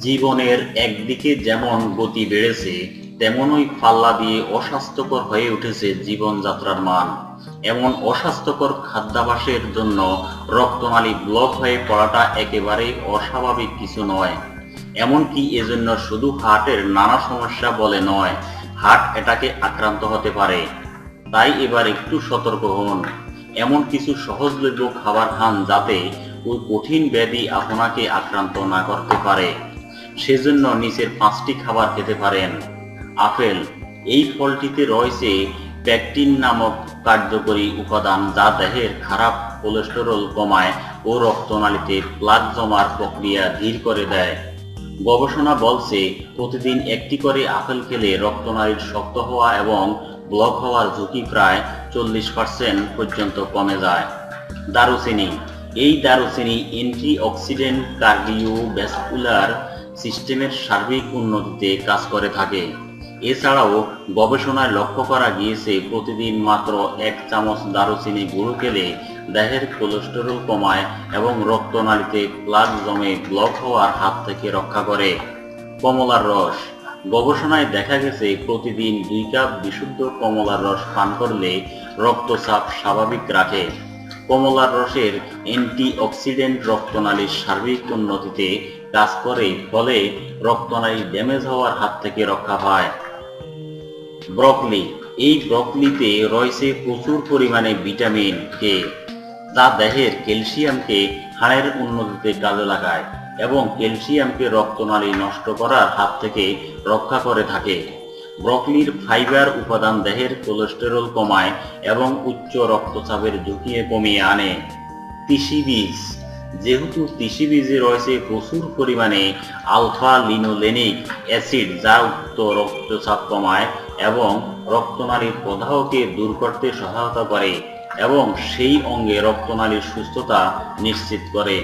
জীবনের একদিকে যেমন গতি বেড়েছে, তেমনই পাল্লা দিয়ে অস্বাস্থ্যকর হয়ে উঠেছে জীবনযাত্রার মান। এমন অস্বাস্থ্যকর খাদ্যাভাসের জন্য রক্তনালী ব্লক হয়ে পড়াটা একেবারেই অস্বাভাবিক কিছু নয়। এমনকি এজন্য শুধু হার্টের নানা সমস্যা বলে নয়, হার্ট এটাকে আক্রান্ত হতে পারে। তাই এবার একটু সতর্ক হন। এমন কিছু সহজলভ্য খাবার খান যাতে ওই কঠিন ব্যাধি আপনাকে আক্রান্ত না করতে পারে। সেজন্য নিচের পাঁচটি খাবার খেতে পারেন। আপেল, এই ফলটিতে রয়েছে প্যাকটিন নামক কার্যকরী উপাদান যা দেহের খারাপ কোলেস্টেরল কমায় ও রক্তনালীতে প্লাক জমার প্রক্রিয়া ধীর করে দেয়। গবেষণা বলছে, প্রতিদিন একটি করে আপেল খেলে রক্তনালীর শক্ত হওয়া এবং ব্লক হওয়ার ঝুঁকি প্রায় চল্লিশ পার্সেন্ট পর্যন্ত কমে যায়। দারুচিনি, এই দারুচিনি অ্যান্টি অক্সিডেন্ট কার্ডিওভ্যাসকুলার সিস্টেমের সার্বিক উন্নতিতে কাজ করে থাকে। এছাড়াও গবেষণায় লক্ষ্য করা গিয়েছে, প্রতিদিন মাত্র এক চামচ দারুচিনি গুঁড়ো খেলে দেহের কোলেস্টেরল কমায় এবং রক্তনালীতে প্লাগ জমে ব্লক হওয়ার হাত থেকে রক্ষা করে। কমলার রস। গবেষণায় দেখা গেছে, প্রতিদিন দুই কাপ বিশুদ্ধ কমলার রস পান করলে রক্তচাপ স্বাভাবিক রাখে। কমলার রসের অ্যান্টি অক্সিডেন্ট রক্তনালীর সার্বিক উন্নতিতে কাজ করে, ফলে রক্তনালী ড্যামেজ হওয়ার হাত থেকে রক্ষা পায়। ব্রকলি, এই ব্রকলিতে রয়েছে প্রচুর পরিমাণে ভিটামিন কে যা দেহের ক্যালসিয়ামকে হাড়ের উন্নতিতে কাজে লাগায় এবং ক্যালসিয়ামকে রক্তনালী নষ্ট করার হাত থেকে রক্ষা করে থাকে। ব্রকলির ফাইবার উপাদান দেহের কোলেস্টেরল কমায় এবং উচ্চ রক্তচাপের ঝুঁকি কমিয়ে আনে। তিসি বীজ যেহেতু তিসি বীজে রয়েছে প্রচুর পরিমাণে আলফা লিনোলেনিক অ্যাসিড, যা উক্ত রক্তচাপ কমায় এবং রক্তনালীর প্রদাহকে দূর করতে সহায়তা করে এবং সেই অঙ্গে রক্তনালীর সুস্থতা নিশ্চিত করে।